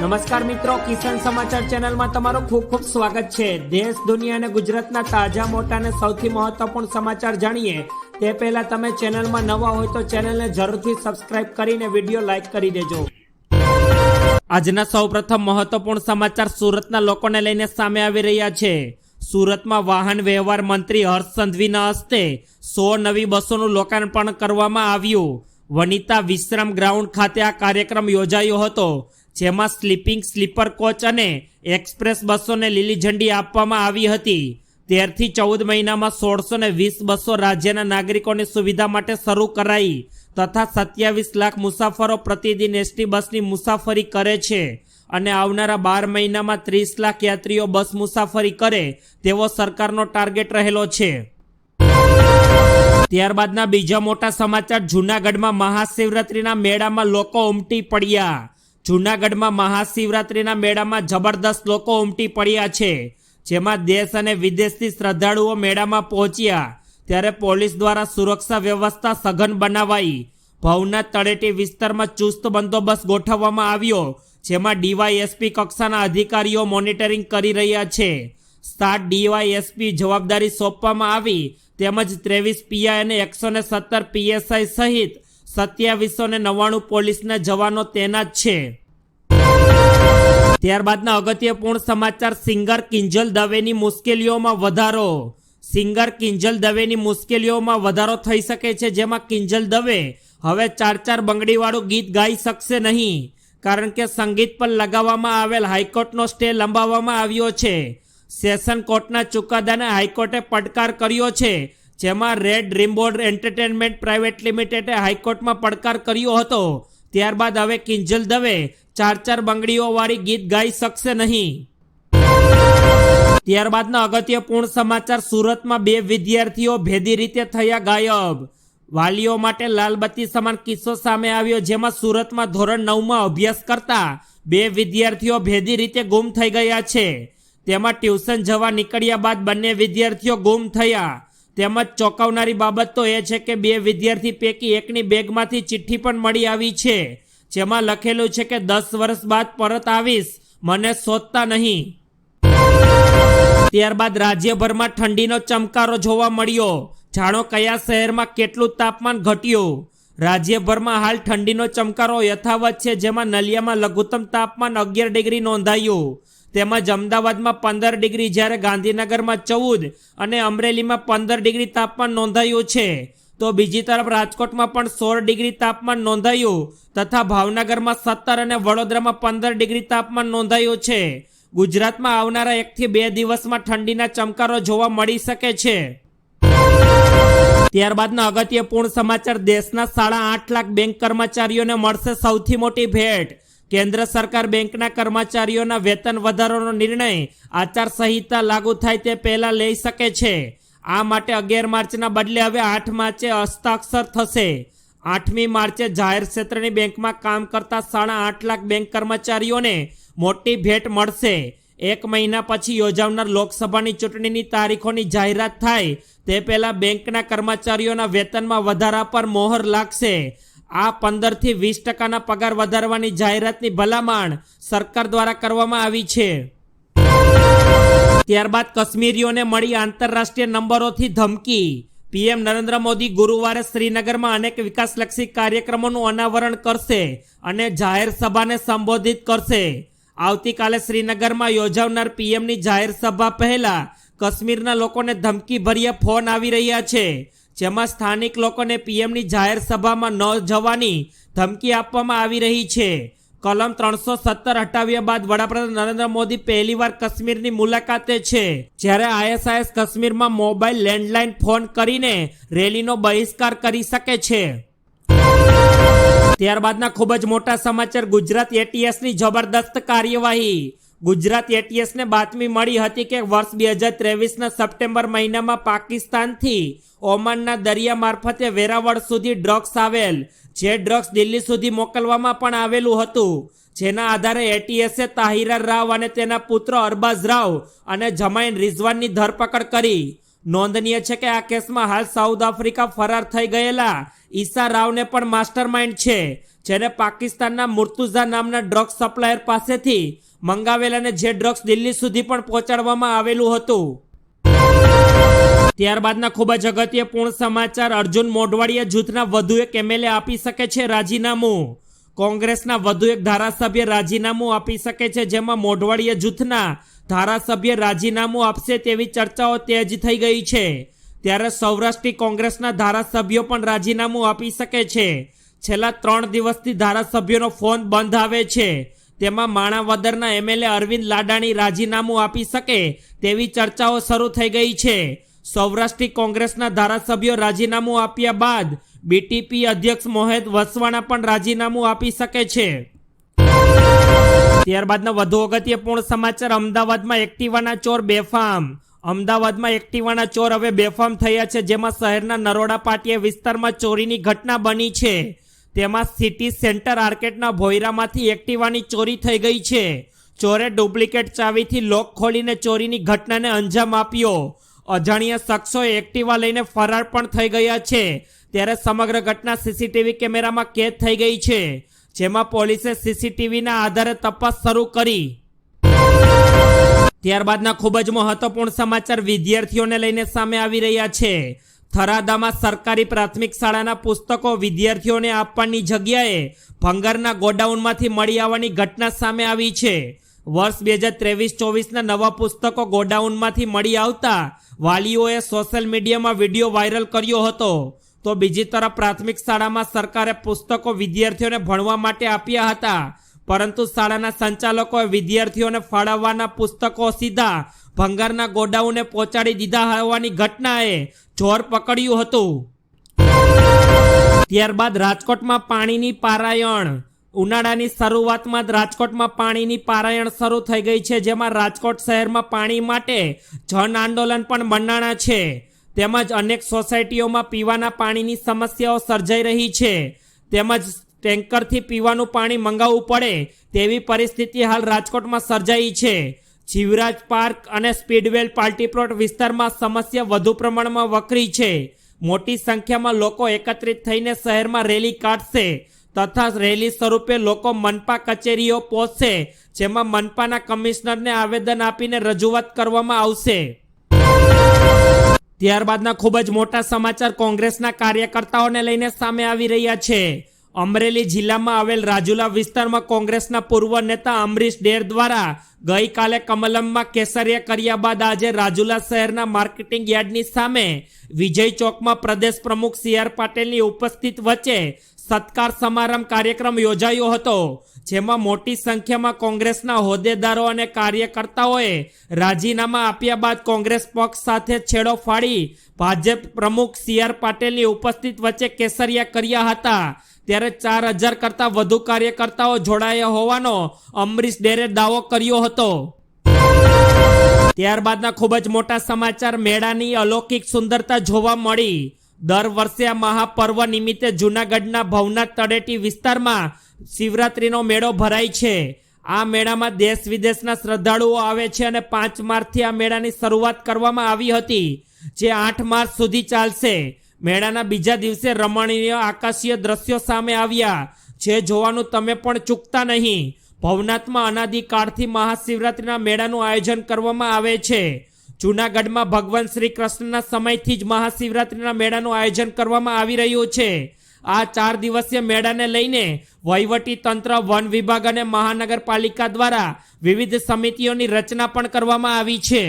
નમસ્કાર મિત્રો, કિસાન સમાચાર ચેનલમાં તમારું ખૂબ ખૂબ સ્વાગત છે. દેશ, દુનિયા અને ગુજરાતના તાજા, મોટા અને સૌથી મહત્વપૂર્ણ સમાચાર જાણીએ. તે પહેલા તમે ચેનલમાં નવા હોય તો ચેનલને જરૂરથી સબસ્ક્રાઇબ કરીને વીડિયો લાઇક કરી દેજો. આજના સૌપ્રથમ મહત્વપૂર્ણ સમાચાર સુરતના લોકોને લઈને સામે આવી રહ્યા છે. સુરતમાં વાહન વ્યવહાર મંત્રી હર્ષ સંઘવીના હસ્તે સો નવી બસોનું લોકાર્પણ કરવામાં આવ્યું. વનિતા વિશ્રામ ગ્રાઉન્ડ ખાતે આ કાર્યક્રમ યોજાયો હતો. જેમાં સ્લીપિંગ સ્લીપર કોચ અને એક્સપ્રેસ બસોને લીલી ઝંડી આપવામાં આવી હતી. તેરથી ચૌદ મહિનામાં સોળસો ને વીસ બસો રાજ્યના નાગરિકોની સુવિધા માટે શરૂ કરાઈ તથા સત્યાવીસ લાખ મુસાફરો પ્રતિદિન એસટી બસની મુસાફરી કરે છે અને આવનારા બાર મહિનામાં ત્રીસ લાખ યાત્રીઓ બસ મુસાફરી કરે તેવો સરકારનો ટાર્ગેટ રહેલો છે. ત્યારબાદના બીજા મોટા સમાચાર, જૂનાગઢમાં મહાશિવરાત્રિના મેળામાં લોકો ઉમટી પડ્યા. જૂનાગઢમાં મહાશિવરાત્રિના મેળામાં જબરદસ્ત લોકો ઉમટી પડ્યા છે, જેમાં દેશ અને વિદેશથી શ્રદ્ધાળુઓ મેળામાં પહોંચ્યા. ત્યારે પોલીસ દ્વારા સુરક્ષા વ્યવસ્થા સઘન બનાવાઈ. ભવનાથ તળેટી વિસ્તારમાં ચુસ્ત બંદોબસ્ત ગોઠવવામાં આવ્યો, જેમાં ડીવાયએસપી કક્ષાના અધિકારીઓ મોનિટરિંગ કરી રહ્યા છે. સાત ડીવાયએસપી જવાબદારી સોંપવામાં આવી, તેમજ ત્રેવીસ પીઆઈ અને એકસો સત્તર પીએસઆઈ સહિત સત્યાવીસો ને નવ્વાણું પોલીસના જવાનો તૈનાત છે. ત્યારબાદના અગત્યપૂર્ણ સમાચાર, સિંગર કિંજલ દવેની મુશ્કેલીઓમાં વધારો. સિંગર કિંજલ દવેની મુશ્કેલીઓમાં વધારો થઈ શકે છે, જેમાં કિંજલ દવે હવે ચાર ચાર બંગડીવાળું ગીત ગાઈ શકશે નહીં, કારણ કે સંગીત પર લગાવવામાં આવેલ હાઈકોર્ટનો સ્ટે લંબાવવામાં આવ્યો છે. સેશન કોર્ટના ચુકાદાને હાઈકોર્ટે પડકાર કર્યો છે જેમાં રેડ ડ્રીમબોર્ડ એન્ટરટેનમેન્ટ પ્રાઇવેટ લિમિટેડે હાઈકોર્ટમાં પડકાર કર્યો હતો. ત્યારબાદ હવે કિંજલ દવે ચાર ચાર બંગડીઓવાળી ગીત ગાઈ શકશે નહીં. ત્યારબાદના અગત્યપૂર્ણ સમાચાર સુરતમાં બે વિદ્યાર્થીઓ ભેદી રીતે થયા ગાયબ. વાલીઓ માટે લાલબત્તી સમાન કિસ્સો સામે આવ્યો, જેમાં સુરતમાં ધોરણ નવમાં અભ્યાસ કરતા બે વિદ્યાર્થીઓ ભેદી રીતે ગુમ થઈ ગયા છે. તેમાં ટ્યુશન જવા નીકળ્યા બાદ બંને વિદ્યાર્થીઓ ગુમ થયા. તેમજ ચોંકાવનારી બાબત તો એ છે કે બે વિદ્યાર્થી પૈકી એકની બેગમાંથી ચિઠ્ઠી પણ મળી આવી છે. જેમાં લખેલું છે કે દસ વર્ષ બાદ પરત આવીશ. મને શોધતા નહીં. ત્યારબાદ રાજ્યભરમાં ઠંડીનો ચમકારો જોવા મળ્યો. જાણો કયા શહેરમાં કેટલું તાપમાન ઘટ્યું? રાજ્યભરમાં હાલ ઠંડીનો ચમકારો યથાવત છે, જેમાં નલિયામાં લઘુત્તમ તાપમાન અગિયાર ડિગ્રી નોંધાયું. તેમજ અમદાવાદમાં પંદર ડિગ્રી જ્યારે ગાંધીનગરમાં ચૌદ અને અમરેલીમાં પંદર ડિગ્રી તાપમાન નોંધાયું છે, તો બીજી તરફ રાજકોટમાં પણ સોળ ડિગ્રી તાપમાન નોંધાયું તથા ભાવનગરમાં સત્તર અને વડોદરામાં પંદર ડિગ્રી તાપમાન નોંધાયું છે. ગુજરાતમાં આવનારા એકથી બે દિવસમાં ઠંડીના ચમકારો જોવા મળી શકે છે. ત્યારબાદના અગત્યપૂર્ણ સમાચાર, દેશના સાડા આઠ લાખ બેંક કર્મચારીઓને મળશે સૌથી મોટી ભેટ. કેન્દ્ર સરકાર બેંકના કર્મચારીઓના વેતન વધારાનો નિર્ણય આચારસંહિતા લાગુ થાય તે પહેલાં લઈ શકે છે. આ માટે અગિયાર માર્ચના બદલે હવે આઠ માર્ચે હસ્તાક્ષર થશે. આઠમી માર્ચે જાહેર ક્ષેત્રની બેંકમાં કામ કરતા સાડા આઠ લાખ બેંક કર્મચારીઓને મોટી ભેટ મળશે. એક મહિના પછી યોજાનાર લોકસભાની ચૂંટણીની તારીખોની જાહેરાત થાય તે પહેલાં બેંકના કર્મચારીઓના વેતનમાં વધારા પર મોહર લાગશે. આ પંદરથી વીસ ટકાના પગાર વધારવાની જાહેરાતની ભલામણ સરકાર દ્વારા કરવામાં આવી છે. ત્યારબાદ કાશ્મીરીઓને મળી આંતરરાષ્ટ્રીય નંબરોથી ધમકી. પીએમ નરેન્દ્ર મોદી ગુરુવારે શ્રીનગરમાં અનેક વિકાસલક્ષી કાર્યક્રમોનું અનાવરણ કરશે અને જાહેર સભાને સંબોધિત કરશે. આવતીકાલે શ્રીનગરમાં યોજાનાર પીએમની જાહેર સભા પહેલા કાશ્મીરના લોકોને ધમકીભર્યા ફોન આવી રહ્યા છે. જેમાં સ્થાનિક લોકોને પીએમની જાહેર સભામાં ન જવાની ધમકી આપવામાં આવી રહી છે. કલમ ત્રણસો સત્તર હટાવ્યા બાદ વડાપ્રધાન નરેન્દ્ર મોદી પહેલીવાર કાશ્મીરની મુલાકાતે છે. જ્યારે આઈએસઆઈએસ કાશ્મીરમાં મોબાઈલ લેન્ડલાઇન ફોન કરીને રેલીનો બહિષ્કાર કરી શકે છે. ત્યારબાદના ખૂબ જ મોટા સમાચાર ગુજરાત એટીએસની જબરદસ્ત કાર્યવાહી. ગુજરાત એટીએસને બાતમી મળી હતી કે વર્ષ બે હજાર ત્રેવીસના સપ્ટેમ્બર મહિનામાં પાકિસ્તાનથી ઓમાનના દરિયા મારફતે વેરાવળ સુધી ડ્રગ્સ આવેલ, જે ડ્રગ્સ દિલ્હી સુધી મોકલવામાં પણ આવેલું હતું. જેના આધારે એટીએસે તાહિરા રાવ અને તેના પુત્ર અરબાઝ રાવ અને જમાઈન રિઝવાનની ધરપકડ કરી. નોંધનીય છે કે આ કેસમાં હાલ સાઉથ આફ્રિકા ફરાર થઈ ગયેલા ઈસા રાવને પણ માસ્ટરમાઇન્ડ છે, જેને પાકિસ્તાનના મુર્તુઝા નામના ડ્રગ્સ સપ્લાયર પાસેથી મંગાવેલ અને જે ડ્રગ્સ દિલ્હી સુધી પણ પહોંચાડવામાં આવેલું હતું. ત્યારબાદના ખૂબ જ અગત્યપૂર્ણ સમાચાર, અર્જુન મોઢવાડિયા જૂથના વધુ એક એમએલએ આપી શકે છે રાજીનામું. કોંગ્રેસના વધુ એક ધારાસભ્ય રાજીનામું આપી શકે છે, જેમાં મોઢવાડિયા જૂથના ધારાસભ્ય રાજીનામું આપશે તેવી ચર્ચાઓ તેજ થઈ ગઈ છે. ત્યારે સૌરાષ્ટ્રી કોંગ્રેસના ધારાસભ્યો પણ રાજીનામું આપી શકે છે. છેલ્લા ત્રણ દિવસથી ધારાસભ્યોનો ફોન બંધ આવે છે. તેમાં માણાવદરના એમએલએ અરવિંદ લાડાણી રાજીનામું આપી શકે તેવી ચર્ચાઓ શરૂ થઈ ગઈ છે. સૌરાષ્ટ્રી કોંગ્રેસના ધારાસભ્યો રાજીનામું આપ્યા બાદ બીટીપી અધ્યક્ષ મોહેદ વસવાણા પણ રાજીનામું આપી શકે છે. ત્યારબાદના વધુ અગત્યપૂર્ણ સમાચાર અમદાવાદમાં એક્ટિવાના ચોર બેફામ. અમદાવાદમાં એક્ટિવાના ચોર હવે બેફામ થયા છે, જેમાં શહેરના નરોડા પાટિયા વિસ્તારમાં ચોરીની ઘટના બની છે. તેમાં સિટી સેન્ટર આર્કેટના ભોયરામાંથી એક્ટિવાની ચોરી થઈ ગઈ છે. ચોરે ડુપ્લિકેટ ચાવીથી લોક ખોલીને ચોરીની ઘટનાને અંજામ આપ્યો. અજાણ્યા શખ્સો એક્ટિવા લઈને ફરાર પણ થઈ ગયા છે. ત્યારે સમગ્ર ઘટના સીસીટીવી કેમેરામાં કેદ થઈ ગઈ છે, જેમાં પોલીસે સીસીટીવીના આધારે તપાસ શરૂ કરી. ત્યારબાદના ખૂબ જ મહત્વપૂર્ણ સમાચાર વિદ્યાર્થીઓને લઈને સામે આવી રહ્યા છે. થરાદામાં સરકારી પ્રાથમિક શાળાના પુસ્તકો વિદ્યાર્થીઓને આપવાની જગ્યાએ ભંગારના ગોડાઉનમાંથી મળી આવવાની ઘટના સામે આવી છે. વર્ષ બે હજાર ત્રેવીસ ચોવીસના નવા પુસ્તકો ગોડાઉનમાંથી મળી આવતા વાલીઓએ સોશિયલ મીડિયામાં વીડિયો વાયરલ કર્યો હતો. તો બીજી તરફ પ્રાથમિક શાળામાં સરકારે પુસ્તકો વિદ્યાર્થીઓને ભણવા માટે આપ્યા હતા. પરંતુ શાળાના સંચાલકોએ વિદ્યાર્થીઓને ફાળવવાના પુસ્તકો સીધા ભંગારના ગોડાઉને પહોંચાડી દીધા હોવાની ઘટનાએ જોર પકડ્યું હતું. ત્યારબાદ રાજકોટમાં પાણીની પારાયણ. ઉનાળાની શરૂઆતમાં જ રાજકોટમાં પાણીની પારાયણ શરૂ થઈ ગઈ છે, જેમાં રાજકોટ શહેરમાં પાણી માટે જન આંદોલન પણ મંડાણા છે. તેમજ અનેક સોસાયટીઓમાં પીવાના પાણીની સમસ્યાઓ સર્જાઈ રહી છે. તેમજ ટેન્કરથી પીવાનું પાણી મંગાવવું પડે તેવી પરિસ્થિતિ હાલ રાજકોટમાં સર્જાઈ છે. જીવરાજ પાર્ક અને સ્પીડવેલ પાર્ટીપ્લોટ વિસ્તારમાં સમસ્યા વધુ પ્રમાણમાં વકરી છે. મોટી સંખ્યામાં લોકો એકત્રિત થઈને શહેરમાં રેલી કાઢશે તથા રેલી સ્વરૂપે લોકો મનપા કચેરીઓ પહોંચશે, જેમાં મનપાના કમિશનરને આવેદન આપીને રજૂઆત કરવામાં આવશે. ત્યારબાદના ખૂબ જ મોટા સમાચાર કોંગ્રેસના કાર્યકર્તાઓને લઈને સામે આવી રહ્યા છે. અમરેલી જિલ્લામાં આવેલ રાજુલા વિસ્તારમાં કોંગ્રેસના પૂર્વ નેતા અમરીશ ડેર દ્વારા ગઈકાલે કમલમમાં કેસરિયા કર્યા બાદ આજે રાજુલા શહેરના માર્કેટિંગ યાર્ડની સામે વિજય ચોકમાં પ્રદેશ પ્રમુખ સી આર પાટીલની ઉપસ્થિત વચ્ચે સત્કાર સમારંભ કાર્યક્રમ યોજાયો હતો, જેમાં મોટી સંખ્યામાં કોંગ્રેસના હોદ્દેદારો અને કાર્યકર્તાઓએ રાજીનામા આપ્યા બાદ કોંગ્રેસ પક્ષ સાથે છેડો ફાડી ભાજપ પ્રમુખ સી આર પાટીલની ઉપસ્થિત વચ્ચે કેસરિયા કર્યા હતા. ત્યારે ચાર હજાર કરતાં વધુ કાર્યકર્તાઓ જોડાયા હોવાનો અમરીશ ડેરે દાવો કર્યો હતો. ત્યારબાદના ખૂબ જ મોટા સમાચાર મેળાની અલૌકિક સુંદરતા જોવા મળી. દર વર્ષે આ મહાપર્વ નિમિત્તે જૂનાગઢના ભવનાથ તળેટી વિસ્તારમાં શિવરાત્રિનો મેળો ભરાય છે. આ મેળામાં દેશ વિદેશના શ્રદ્ધાળુઓ આવે છે અને પાંચ માર્ચથી આ મેળાની શરૂઆત કરવામાં આવી હતી, જે આઠ માર્ચ સુધી ચાલશે. મેળાના બીજા દિવસે રમણીય આકાશીય દ્રશ્યો સામે આવ્યા, જે જોવાનું તમે પણ ચૂકતા નહીં. ભવનાથમાં અનાદિકાળથી મહાશિવરાત્રિના મેળાનું આયોજન કરવામાં આવે છે. જૂનાગઢમાં ભગવાન શ્રી કૃષ્ણના સમયથી જ મહાશિવરાત્રિના મેળાનું આયોજન કરવામાં આવી રહ્યું છે. આ ચાર દિવસીય મેળાને લઈને વહીવટી તંત્ર, વન વિભાગ અને મહાનગરપાલિકા દ્વારા વિવિધ સમિતિઓની રચના પણ કરવામાં આવી છે.